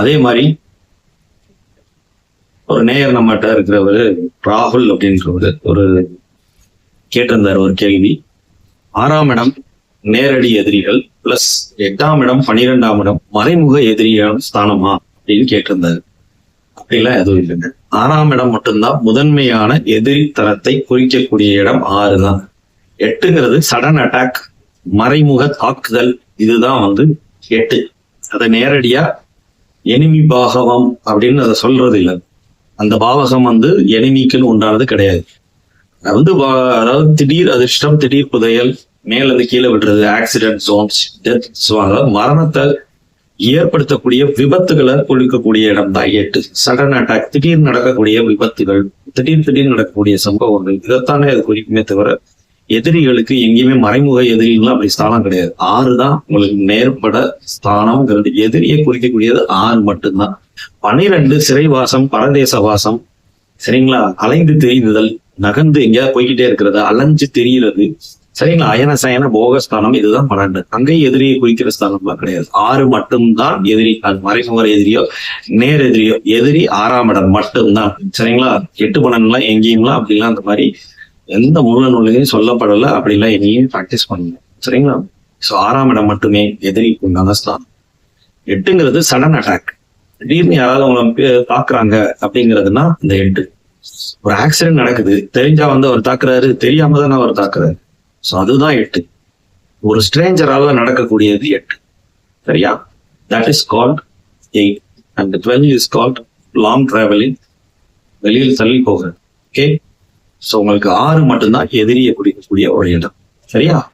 அதே மாதிரி ஒரு நேயர் நம்மகிட்ட இருக்கிறவர் ராகுல் அப்படின்றவர் ஒரு கேட்டிருந்தார் ஒரு கேள்வி. ஆறாம் இடம் நேரடி எதிரிகள் பிளஸ் எட்டாம் இடம் பனிரெண்டாம் இடம் மறைமுக எதிரியான ஸ்தானமா அப்படின்னு கேட்டிருந்தாரு. அப்படிலாம் எதுவும் இல்லைங்க. ஆறாம் இடம் மட்டும்தான் முதன்மையான எதிரி தரத்தை குறிக்கக்கூடிய இடம் ஆறு தான் எட்டுங்கிறது சடன் அட்டாக் மறைமுக தாக்குதல் இதுதான் வந்து எட்டு அதை நேரடியா எனிமி பாகவம் அப்படின்னு அதை சொல்றது இல்லை. அந்த பாவகம் வந்து எனிமிக்குன்னு உண்டானது கிடையாது. அது வந்து அதாவது திடீர் அதிர்ஷ்டம் திடீர் புதையல் மேல இருந்து கீழே விடுறது ஆக்சிடென்ட் ஜோன்ஸ் டெத் அதாவது மரணத்தை ஏற்படுத்தக்கூடிய விபத்துகளை ஒழிக்கக்கூடிய இடம் தான் எட்டு சடன் அட்டாக் திடீர் நடக்கக்கூடிய விபத்துகள் திடீர் திடீர் நடக்கக்கூடிய சம்பவங்கள் இதைத்தானே அது குறிக்குமே தவிர எதிரிகளுக்கு எங்கேயுமே மறைமுக எதிரிகள்லாம் அப்படி ஸ்தானம் கிடையாது. ஆறு தான் உங்களுக்கு நேர்பட ஸ்தானம்ங்கிறது. எதிரியை குறிக்கக்கூடியது ஆறு மட்டும்தான். பனிரெண்டு சிறைவாசம் பரதேச வாசம் சரிங்களா? அலைந்து தெரிந்துதல் நகர்ந்து எங்கேயாவது போய்கிட்டே இருக்கிறது அலைஞ்சு தெரிகிறது சரிங்களா? அயன சயன போகஸ்தானம் இதுதான் பன்னெண்டு. அங்கேயும் எதிரியை குறிக்கிற ஸ்தானம்லாம் கிடையாது. ஆறு மட்டும்தான் எதிரி அது மறைமுக எதிரியோ நேர் எதிரியோ. எதிரி ஆறாம் இடம் மட்டும்தான். சரிங்களா? எட்டு பன்னெண்டுலாம் எங்கேயும்லாம் அப்படிலாம் அந்த மாதிரி எந்த மூல நூலையும் சொல்லப்படலை அப்படிலாம் எங்கேயும் ப்ராக்டிஸ் பண்ணுங்க சரிங்களா? ஸோ ஆறாம் இடம் மட்டுமே எதிரி உண்டான ஸ்தானம். எட்டுங்கிறது சடன் அட்டாக் திடீர்னு யாராவது அவங்களை தாக்குறாங்க அப்படிங்கிறதுனா இந்த எட்டு. ஒரு ஆக்சிடென்ட் நடக்குது தெரிஞ்சா வந்து அவர் தாக்குறாரு தெரியாம தானே அவர் தாக்குறாரு. ஸோ அதுதான் எட்டு. ஒரு ஸ்ட்ரேஞ்சரால நடக்கக்கூடியது எட்டு. சரியா? That is called eight and twelve is called long travelling வெளியில் தள்ளி போகிறது. ஓகே ஸோ உங்களுக்கு ஆறு மட்டும்தான் எதிரியை குறிக்கக்கூடிய ஒரு இடம். சரியா?